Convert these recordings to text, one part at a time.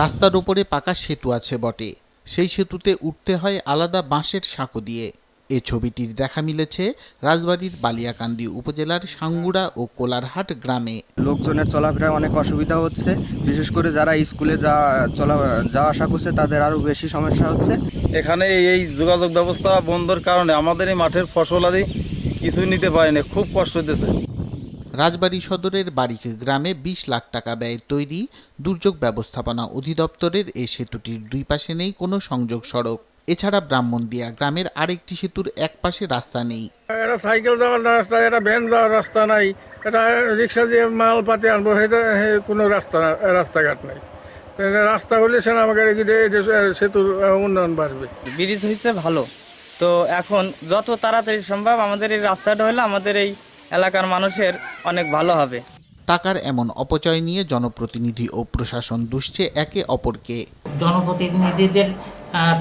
রাস্তার ওপরে পাকা সেতু আছে বটে। সেই সেতুতে উঠতে হয় আলাদা বাঁশের সাঁকো দিয়ে। এ ছবিটির দেখা মিলেছে রাজবাড়ির বালিয়াকান্দি উপজেলার সাঙ্গুড়া ও কোলারহাট গ্রামে। লোকজনের চলাফেরায় অনেক অসুবিধা হচ্ছে। বিশেষ করে যারা স্কুলে যা চলা যাওয়া আসা করছে তাদের আরও বেশি সমস্যা হচ্ছে। এখানে এই যোগাযোগ ব্যবস্থা বন্ধর কারণে আমাদের এই মাঠের ফসল আদি কিছু নিতে পারি না খুব কষ্ট হতেছে রাজবাড়ী সদরের বারিক গ্রামে বিশ লাখ টাকা ব্যয়ে তৈরি দুর্যোগ ব্যবস্থাপনা অধিদপ্তরের এই সেতুটির দুই পাশে নেই কোনো সংযোগ সড়ক। এছাড়া ব্রাহ্মণদিয়া গ্রামের আরেকটি সেতুর এক পাশে রাস্তা নেই। এটা সাইকেল যাওয়ার রাস্তা এটা ভ্যান যাওয়ার রাস্তা নাই এটা রিক্সা দিয়ে মাল পাতি আনব সেটা কোনো রাস্তা রাস্তাঘাট নাই। রাস্তা হলে সে আমাকে সেতুর উন্নয়ন বাড়বে। ব্রিজ হয়েছে ভালো। তো এখন যত তাড়াতাড়ি সম্ভব আমাদের এই রাস্তাটা হলে আমাদের এই এলাকার মানুষের অনেক ভালো হবে। টাকার এমন অপচয় নিয়ে জনপ্রতিনিধি ও প্রশাসন দুষছে একে অপরকে। জনপ্রতিনিধিদের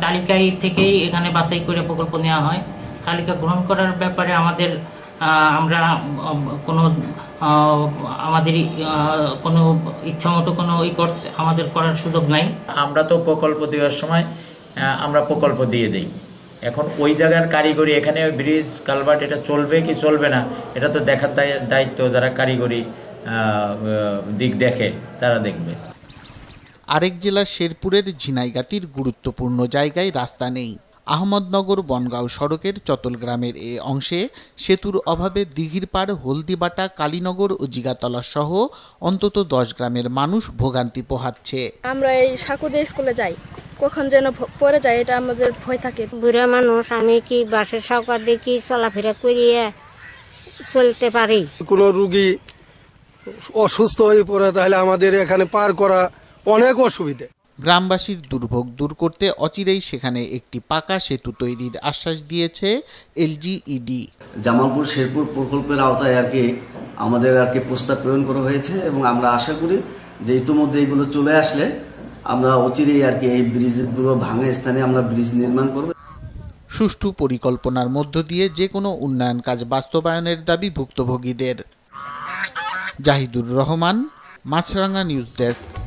তালিকায় থেকেই এখানে বাছাই করে প্রকল্প নেওয়া হয়। তালিকা গ্রহণ করার ব্যাপারে আমাদের আমরা কোনো আমাদের কোনো ইচ্ছামতো কোনো ই করতে আমাদের করার সুযোগ নাই। আমরা তো প্রকল্প দেওয়ার সময় আমরা প্রকল্প দিয়ে দিই। এখন ওই জায়গার কারিগরি এখানে ব্রিজ কালভার্ট এটা চলবে কি চলবে না এটা তো দেখার দায়- দায়িত্ব যারা কারিগরি দিক দেখে তারা দেখবে। আরেক জেলা শেরপুরের ঝিনাইগাতির গুরুত্বপূর্ণ জায়গায় রাস্তা নেই। আহমদনগর বনগাঁও সড়কের চতল গ্রামের এ অংশে সেতুর অভাবে দিঘির পাড় হলদিবাটা কালীনগর ও জিগাতলা সহ অন্তত দশ গ্রামের মানুষ ভোগান্তি পোহাচ্ছে। আমরা এই সাকুদে স্কুলে যাই। কখন যেন পড়ে যায় এটা আমাদের ভয় থাকে। বুড়া মানুষ আমি কি বাসের সরকার দিয়ে কি চলাফেরা করিয়ে চলতে পারি? কোনো রুগী অসুস্থ হয়ে পড়ে তাহলে আমাদের এখানে পার করা অনেক অসুবিধে। গ্রামবাসীর দুর্ভোগ দূর করতে অচিরেই সেখানে একটি পাকা সেতু তৈরির আশ্বাস দিয়েছে এলজিইডি জামালপুর শেরপুর প্রকল্পের আওতায় আর কি আমাদের আর কি প্রস্তাব প্রেরণ করা হয়েছে এবং আমরা আশা করি যে ইতিমধ্যে এগুলো চলে আসলে আমরা অচিরেই আর কি এই ব্রিজগুলো ভাঙা স্থানে আমরা ব্রিজ নির্মাণ করব। সুষ্ঠু পরিকল্পনার মধ্য দিয়ে যে কোনো উন্নয়ন কাজ বাস্তবায়নের দাবি ভুক্তভোগীদের। Jahidur Rahman Maasranga news desk.